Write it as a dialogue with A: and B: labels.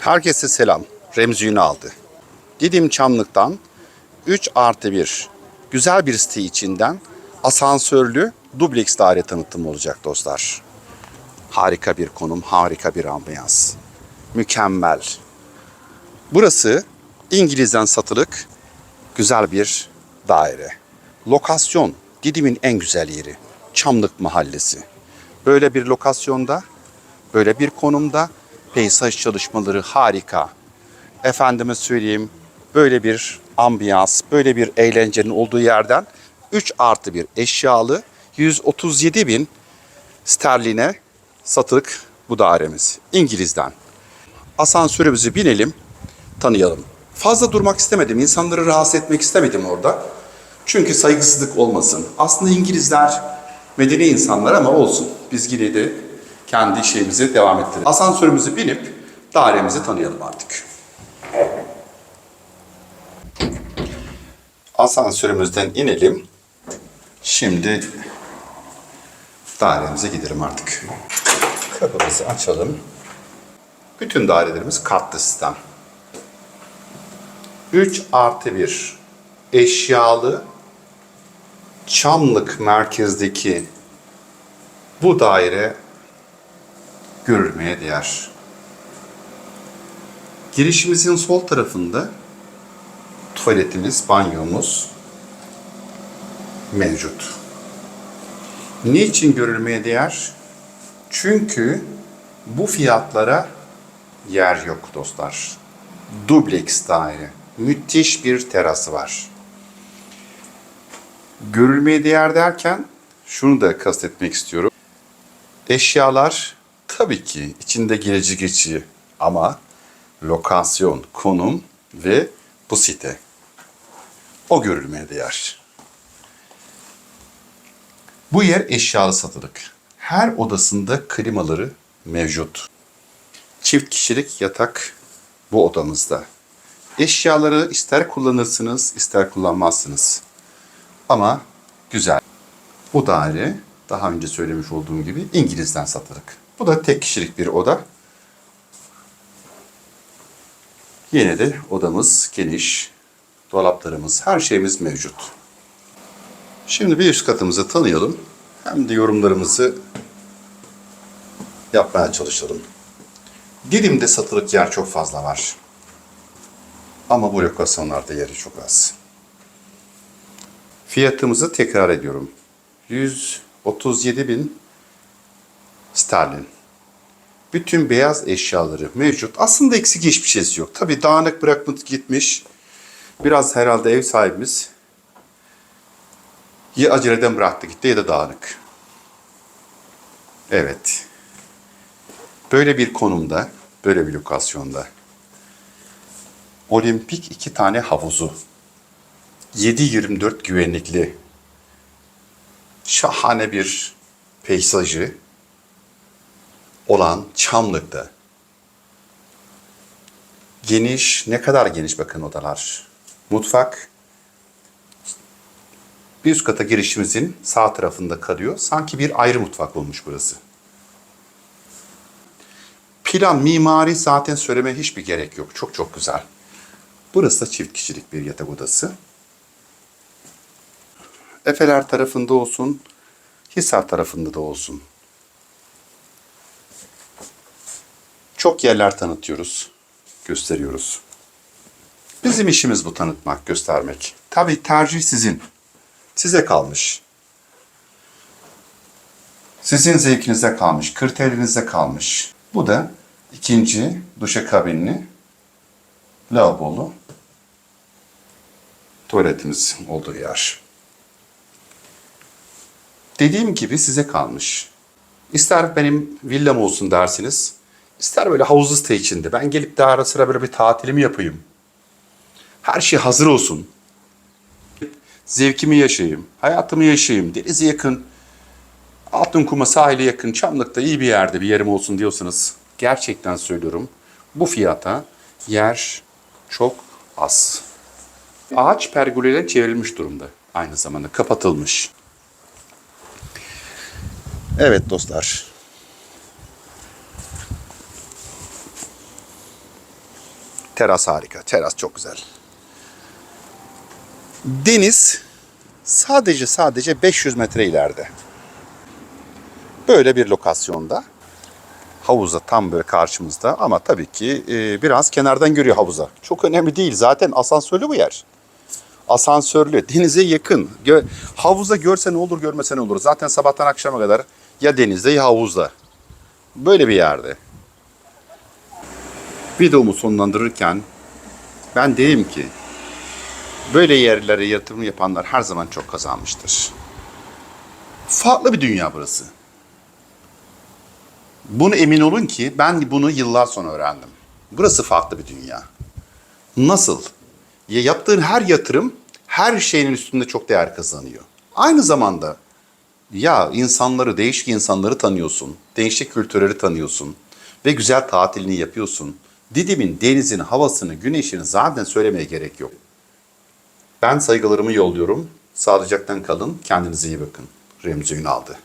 A: Herkese selam. Remzi Ünal'dı. Didim Çamlık'tan 3 artı 1 güzel bir site içinden asansörlü dubleks daire tanıtımı olacak dostlar. Harika bir konum, harika bir ambiyans. Mükemmel. Burası İngiliz'den satılık güzel bir daire. Lokasyon Didim'in en güzel yeri. Çamlık Mahallesi. Böyle bir lokasyonda, böyle bir konumda peyzaj çalışmaları harika. Efendime söyleyeyim böyle bir ambiyans, böyle bir eğlencenin olduğu yerden 3 artı bir eşyalı 137 bin sterline satılık bu dairemiz. İngiliz'den. Asansörümüzü binelim, tanıyalım. Fazla durmak istemedim, insanları rahatsız etmek istemedim orada. Çünkü saygısızlık olmasın. Aslında İngilizler medeni insanlar ama olsun. Biz yine de kendi şeyimize devam ettirelim. Asansörümüzü binip dairemizi tanıyalım artık. Asansörümüzden inelim. Şimdi dairemize gidelim artık. Kapımızı açalım. Bütün dairelerimiz katlı sistem. 3 artı 1 eşyalı Çamlık merkezdeki bu daire görülmeye değer. Girişimizin sol tarafında tuvaletimiz, banyomuz mevcut. Niçin görülmeye değer? Çünkü bu fiyatlara yer yok dostlar. Dubleks daire. Müthiş bir terası var. Görülmeye değer derken şunu da kastetmek istiyorum. Eşyalar tabii ki içinde geleci geçici ama lokasyon, konum ve bu site. O görülmeye değer. Bu yer eşyalı satılık. Her odasında klimaları mevcut. Çift kişilik yatak bu odamızda. Eşyaları ister kullanırsınız, ister kullanmazsınız. Ama güzel. Bu daire daha önce söylemiş olduğum gibi İngiliz'den satılık. Bu da tek kişilik bir oda. Yine de odamız geniş. Dolaplarımız, her şeyimiz mevcut. Şimdi bir üst katımızı tanıyalım. Hem de yorumlarımızı yapmaya çalışalım. Didim'de satılık yer çok fazla var. Ama bu lokasyonlarda yeri çok az. Fiyatımızı tekrar ediyorum. 137 bin sterlin. Bütün beyaz eşyaları mevcut. Aslında eksik hiçbir şeysi yok. Tabii dağınık bırakmış gitmiş. Biraz herhalde ev sahibimiz ya aceleden bıraktı gitti ya da dağınık. Evet. Böyle bir konumda, böyle bir lokasyonda olimpik iki tane havuzu 7-24 güvenlikli şahane bir peyzajı olan Çamlık'ta geniş, ne kadar geniş bakın odalar. Mutfak bir üst kata girişimizin sağ tarafında kalıyor. Sanki bir ayrı mutfak olmuş burası. Plan, mimari zaten söyleme hiçbir gerek yok. Çok çok güzel. Burası da çift kişilik bir yatak odası. Efeler tarafında olsun, Hisar tarafında da olsun. Çok yerler tanıtıyoruz, gösteriyoruz. Bizim işimiz bu tanıtmak, göstermek. Tabii tercih sizin. Size kalmış. Sizin zevkinize kalmış, kriterinize kalmış. Bu da ikinci duşakabinli, lavabolu tuvaletimiz olduğu yer. Dediğim gibi size kalmış. İster benim villam olsun dersiniz, ister böyle havuzlu site içinde. Ben gelip de ara sıra böyle bir tatilimi yapayım. Her şey hazır olsun. Zevkimi yaşayayım, hayatımı yaşayayım, denize yakın, altın kuma sahile yakın, Çamlık'ta iyi bir yerde bir yerim olsun diyorsanız gerçekten söylüyorum. Bu fiyata yer çok az. Ağaç pergoleyle çevrilmiş durumda. Aynı zamanda kapatılmış. Evet dostlar. Teras harika. Teras çok güzel. Deniz sadece sadece 500 metre ileride. Böyle bir lokasyonda. Havuzda tam böyle karşımızda ama tabii ki e, biraz kenardan görüyor havuza. Çok önemli değil. Zaten asansörlü bu yer. Asansörlü, denize yakın. Gö- havuza görse ne olur, görmese ne olur. Zaten sabahtan akşama kadar ya denizde ya havuzda. Böyle bir yerde. Videomu sonlandırırken ben diyeyim ki böyle yerlere yatırım yapanlar her zaman çok kazanmıştır. Farklı bir dünya burası. Bunu emin olun ki ben bunu yıllar sonra öğrendim. Burası farklı bir dünya. Nasıl? Ya yaptığın her yatırım her şeyin üstünde çok değer kazanıyor. Aynı zamanda ya insanları, değişik insanları tanıyorsun, değişik kültürleri tanıyorsun ve güzel tatilini yapıyorsun. Didim'in denizin, havasını, güneşini zaten söylemeye gerek yok. Ben saygılarımı yolluyorum. Sağlıcakla kalın. Kendinize iyi bakın. Remzi Ünal'dı.